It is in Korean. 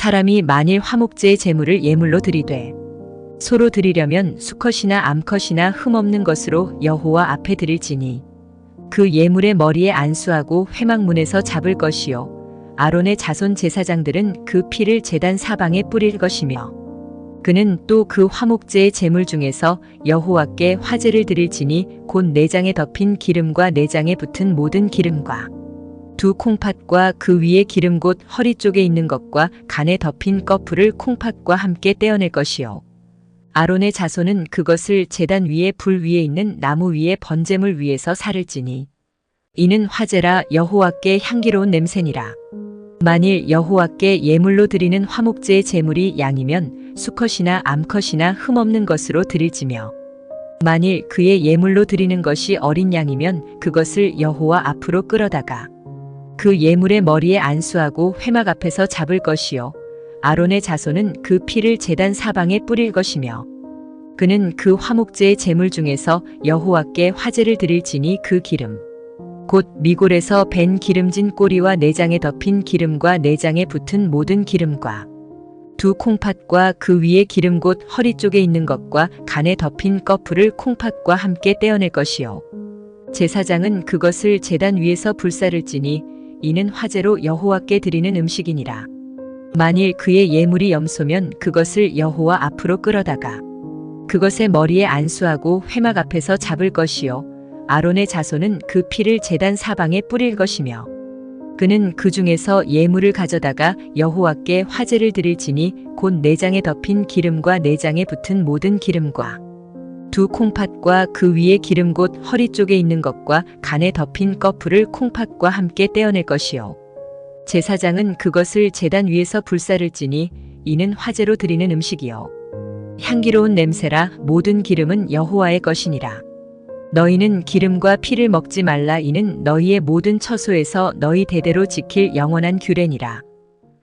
사람이 만일 화목제의 제물을 예물로 드리되 소로 드리려면 수컷이나 암컷이나 흠없는 것으로 여호와 앞에 드릴지니 그 예물의 머리에 안수하고 회막문에서 잡을 것이요 아론의 자손 제사장들은 그 피를 제단 사방에 뿌릴 것이며 그는 또 그 화목제의 제물 중에서 여호와께 화제를 드릴지니 곧 내장에 덮인 기름과 내장에 붙은 모든 기름과 두 콩팥과 그 위에 기름 곧 허리 쪽에 있는 것과 간에 덮인 꺼풀을 콩팥과 함께 떼어낼 것이요. 아론의 자손은 그것을 제단 위에 불 위에 있는 나무 위에 번제물 위에서 살을지니 이는 화제라 여호와께 향기로운 냄새니라. 만일 여호와께 예물로 드리는 화목제의 제물이 양이면 수컷이나 암컷이나 흠없는 것으로 드릴지며 만일 그의 예물로 드리는 것이 어린 양이면 그것을 여호와 앞으로 끌어다가 그 예물의 머리에 안수하고 회막 앞에서 잡을 것이요. 아론의 자손은 그 피를 제단 사방에 뿌릴 것이며 그는 그 화목제의 제물 중에서 여호와께 화제를 드릴지니 그 기름. 곧 미골에서 밴 기름진 꼬리와 내장에 덮인 기름과 내장에 붙은 모든 기름과 두 콩팥과 그 위에 기름 곧 허리 쪽에 있는 것과 간에 덮인 꺼풀을 콩팥과 함께 떼어낼 것이요. 제사장은 그것을 제단 위에서 불사를지니 이는 화제로 여호와께 드리는 음식이니라. 만일 그의 예물이 염소면 그것을 여호와 앞으로 끌어다가 그것의 머리에 안수하고 회막 앞에서 잡을 것이요 아론의 자손은 그 피를 제단 사방에 뿌릴 것이며 그는 그 중에서 예물을 가져다가 여호와께 화제를 드릴지니 곧 내장에 덮인 기름과 내장에 붙은 모든 기름과 두 콩팥과 그 위에 기름 곧 허리 쪽에 있는 것과 간에 덮인 꺼풀을 콩팥과 함께 떼어낼 것이요. 제사장은 그것을 제단 위에서 불사를지니 이는 화제로 드리는 음식이요. 향기로운 냄새라 모든 기름은 여호와의 것이니라. 너희는 기름과 피를 먹지 말라 이는 너희의 모든 처소에서 너희 대대로 지킬 영원한 규례니라